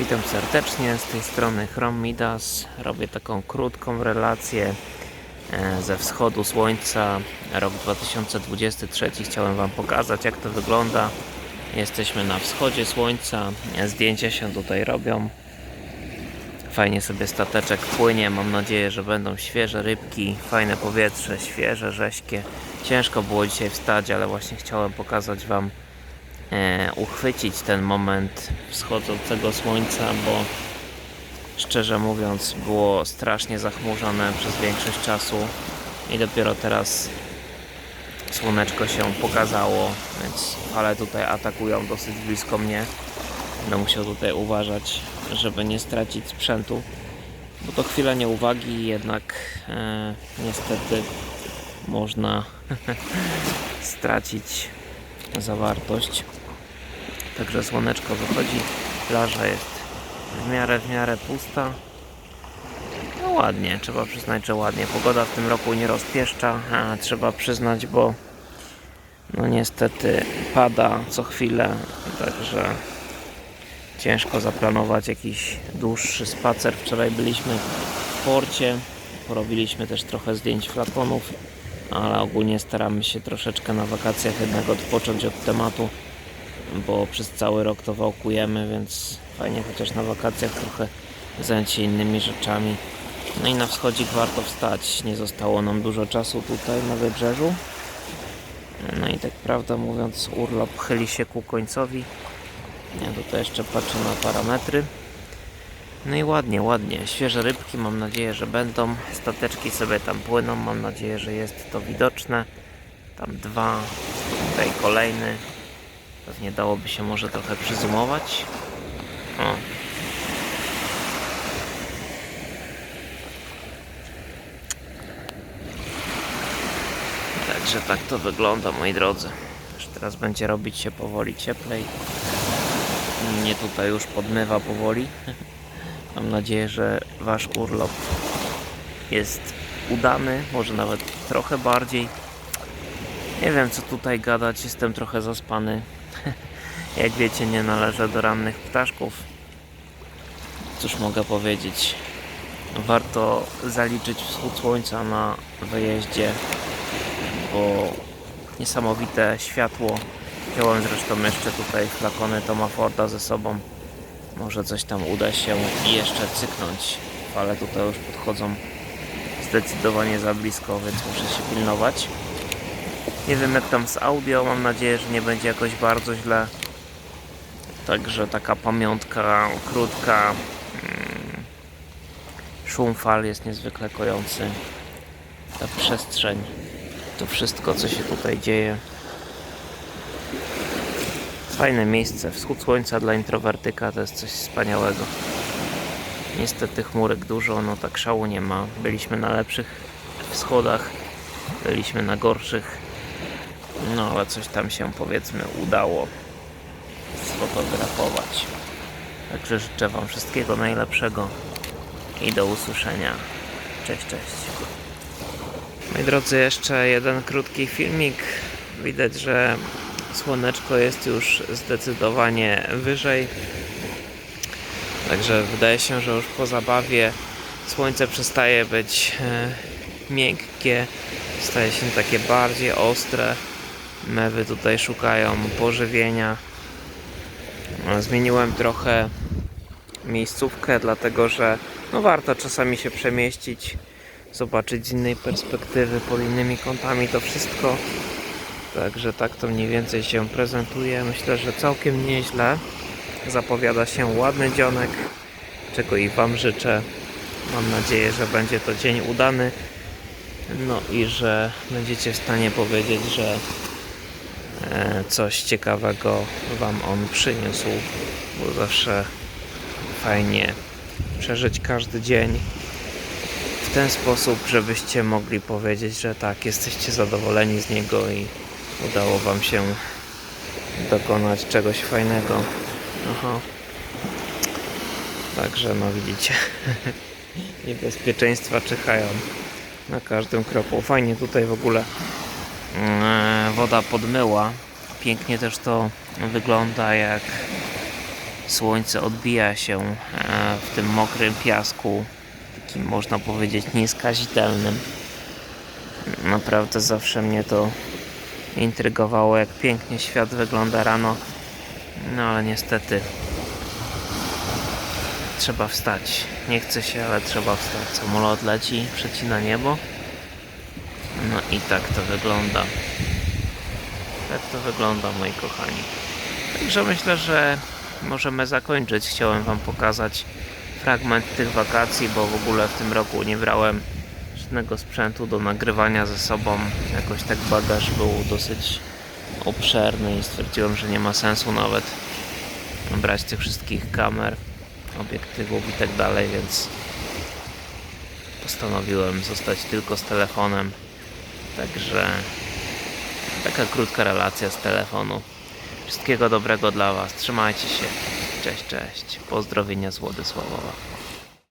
Witam serdecznie, z tej strony Chrom Midas. Robię taką krótką relację e, ze wschodu słońca. Rok 2023. Chciałem Wam pokazać jak to wygląda. Jesteśmy na wschodzie słońca. Zdjęcia się tutaj robią. Fajnie sobie stateczek płynie. Mam nadzieję, że będą świeże rybki, fajne powietrze, świeże, rześkie. Ciężko było dzisiaj wstać, ale właśnie chciałem pokazać Wam e, uchwycić ten moment wschodzącego słońca, bo szczerze mówiąc było strasznie zachmurzone przez większość czasu i dopiero teraz słoneczko się pokazało, więc fale tutaj atakują dosyć blisko mnie. Będę musiał tutaj uważać, żeby nie stracić sprzętu, bo to chwila nieuwagi, jednak e, niestety można stracić zawartość. Także słoneczko wychodzi, plaża jest w miarę, w miarę pusta. No ładnie, trzeba przyznać, że ładnie. Pogoda w tym roku nie rozpieszcza, a trzeba przyznać, bo no niestety pada co chwilę, także ciężko zaplanować jakiś dłuższy spacer. Wczoraj byliśmy w porcie, porobiliśmy też trochę zdjęć flakonów, ale ogólnie staramy się troszeczkę na wakacjach jednak odpocząć od tematu bo przez cały rok to wałkujemy, więc fajnie chociaż na wakacjach trochę zająć się innymi rzeczami. No i na wschodzik warto wstać. Nie zostało nam dużo czasu tutaj na wybrzeżu. No i tak prawdę mówiąc, urlop chyli się ku końcowi. Ja tutaj jeszcze patrzę na parametry. No i ładnie, ładnie. Świeże rybki, mam nadzieję, że będą. Stateczki sobie tam płyną, mam nadzieję, że jest to widoczne. Tam dwa, tutaj kolejny. Pewnie dałoby się może trochę przyzumować. O. Także tak to wygląda, moi drodzy. Już teraz będzie robić się powoli cieplej. Mnie tutaj już podmywa powoli. Mam nadzieję, że Wasz urlop jest udany, może nawet trochę bardziej. Nie wiem co tutaj gadać, jestem trochę zaspany. Jak wiecie, nie należę do rannych ptaszków. Cóż mogę powiedzieć? Warto zaliczyć wschód słońca na wyjeździe, bo niesamowite światło. Wziąłem zresztą jeszcze tutaj flakony Toma Forda ze sobą. Może coś tam uda się jeszcze cyknąć. Ale tutaj już podchodzą zdecydowanie za blisko, więc muszę się pilnować. Nie wiem jak tam z audio, mam nadzieję, że nie będzie jakoś bardzo źle. Także taka pamiątka krótka. Mm, Szum fal jest niezwykle kojący. Ta przestrzeń, to wszystko co się tutaj dzieje. Fajne miejsce. Wschód słońca dla introwertyka to jest coś wspaniałego. Niestety chmurek dużo, no tak szału nie ma. Byliśmy na lepszych wschodach, byliśmy na gorszych. No ale coś tam się powiedzmy udało sfotografować. Także życzę Wam wszystkiego najlepszego i do usłyszenia. Cześć, cześć. Moi drodzy, jeszcze jeden krótki filmik. Widać, że słoneczko jest już zdecydowanie wyżej. Także wydaje się, że już po zabawie słońce przestaje być e, miękkie, staje się takie bardziej ostre. Mewy tutaj szukają pożywienia. Zmieniłem trochę miejscówkę, dlatego że no warto czasami się przemieścić, zobaczyć z innej perspektywy, pod innymi kątami to wszystko. Także tak to mniej więcej się prezentuje. Myślę, że całkiem nieźle. Zapowiada się ładny dzionek, czego i Wam życzę. Mam nadzieję, że będzie to dzień udany. No i że będziecie w stanie powiedzieć, że coś ciekawego Wam on przyniósł, bo zawsze fajnie przeżyć każdy dzień w ten sposób, żebyście mogli powiedzieć, że tak, jesteście zadowoleni z niego i udało Wam się dokonać czegoś fajnego. Aha. Także no widzicie, niebezpieczeństwa czyhają na każdym kroku. Fajnie tutaj w ogóle woda podmyła. Pięknie też to wygląda jak Słońce odbija się e, w tym mokrym piasku, takim można powiedzieć nieskazitelnym. Naprawdę zawsze mnie to intrygowało, jak pięknie świat wygląda rano. No ale niestety trzeba wstać. Nie chce się, ale trzeba wstać. Samolot leci, przecina niebo. No i tak to wygląda. Tak to wygląda, moi kochani. Także myślę, że możemy zakończyć. Chciałem Wam pokazać fragment tych wakacji, bo w ogóle w tym roku nie brałem żadnego sprzętu do nagrywania ze sobą. Jakoś tak bagaż był dosyć obszerny i stwierdziłem, że nie ma sensu nawet brać tych wszystkich kamer, obiektywów i tak dalej, więc postanowiłem zostać tylko z telefonem. Także taka krótka relacja z telefonu. Wszystkiego dobrego dla Was. Trzymajcie się. Cześć, cześć. Pozdrowienia z Władysławowa.